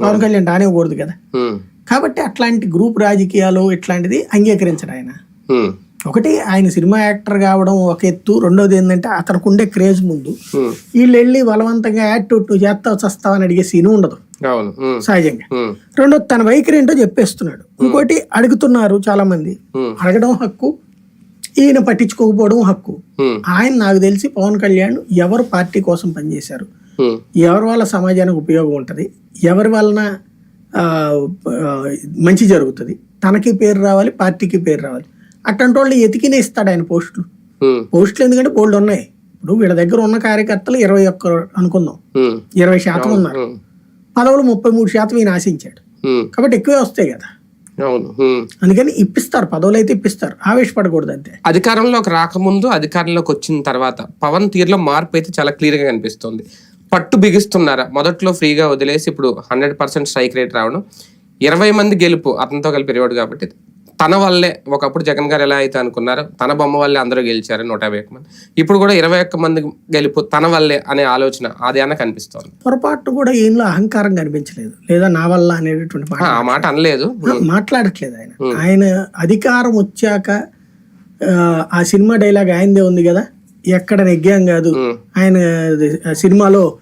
పవన్ కళ్యాణ్ రానివ్వకూడదు కదా. కాబట్టి అట్లాంటి గ్రూప్ రాజకీయాలు ఇట్లాంటిది అంగీకరించడు ఆయన. ఒకటి ఆయన సినిమా యాక్టర్ కావడం ఒక ఎత్తు రెండోది ఏంటంటే అతనికి ఉండే క్రేజ్ ముందు. వీళ్ళు వెళ్ళి బలవంతంగా యాక్టివ్ నువ్వు చేస్తావు చస్తావు అని అడిగే సీను ఉండదు. సహజంగా. రెండోది తన వైఖరి ఏంటో చెప్పేస్తున్నాడు. ఇంకోటి అడుగుతున్నారు చాలా మంది అడగడం హక్కు ఈయన పట్టించుకోకపోవడం హక్కు. ఆయన నాకు తెలిసి పవన్ కళ్యాణ్ ఎవరు పార్టీ కోసం పనిచేశారు. ఎవరి వల్ల సమాజానికి ఉపయోగం ఉంటుంది? ఎవరి వలన మంచి జరుగుతుంది? తనకి పేరు రావాలి పార్టీకి పేరు రావాలి. అట్లాంటి వాళ్ళు ఎతికినే ఇస్తాడు ఆయన పోస్టులు. పోస్టులు ఎందుకంటే బోల్డ్ ఉన్నాయి. ఇప్పుడు వీళ్ళ దగ్గర ఉన్న కార్యకర్తలు ఇరవై ఒక్క అనుకుందాం. ఇరవై శాతం ఉన్నారు. పదవులు ముప్పై మూడు శాతం ఈయన ఆశించాడు. కాబట్టి ఎక్కువే వస్తాయి కదా. అవును. అందుకని ఇప్పిస్తారు పదవులు అయితే ఇప్పిస్తారు ఆవేశపడకూడదు అంతే అధికారంలోకి రాకముందు అధికారంలోకి వచ్చిన తర్వాత పవన్ తీరులో మార్పు అయితే చాలా క్లియర్గా కనిపిస్తుంది. పట్టు బిగిస్తున్నారా? మొదట్లో ఫ్రీగా వదిలేసి ఇప్పుడు హండ్రెడ్ పర్సెంట్ స్ట్రైక్ రేట్ రావడం ఇరవై మంది గెలుపు అతనితో కలిపి ఒకటి కాబట్టి తన వల్లే ఒకప్పుడు జగన్ గారు ఎలా అయితే అనుకున్నారో తన బొమ్మ వల్లే అందరూ గెలిచారు నూట యాభై ఒక్క మంది. ఇప్పుడు కూడా ఇరవై ఒక్క మంది గెలుపు తన వల్లే అనే ఆలోచన అది అన్న కనిపిస్తోంది. పొరపాటు కూడా ఈయనలో అహంకారం కనిపించలేదు. లేదా నా వల్ల అనేటటువంటి మాట ఆ మాట అనలేదు. మాట్లాడట్లేదు ఆయన. ఆయన అధికారం వచ్చాక ఆ, ఆ సినిమా డైలాగ్ ఆయనదే ఉంది కదా? ఎక్కడ నెగ్గాం కాదు. ఆయన సినిమాలో.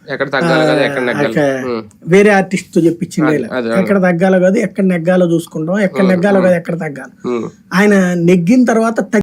వేరే ఆర్టిస్ట్తో అది, ఎక్కడ తగ్గాలో కాదు ఎక్కడ నెగ్గాలో చూసుకుంటాం. ఎక్కడ నెగ్గాలో కాదు ఎక్కడ తగ్గాలి. ఆయన నెగ్గిన తర్వాత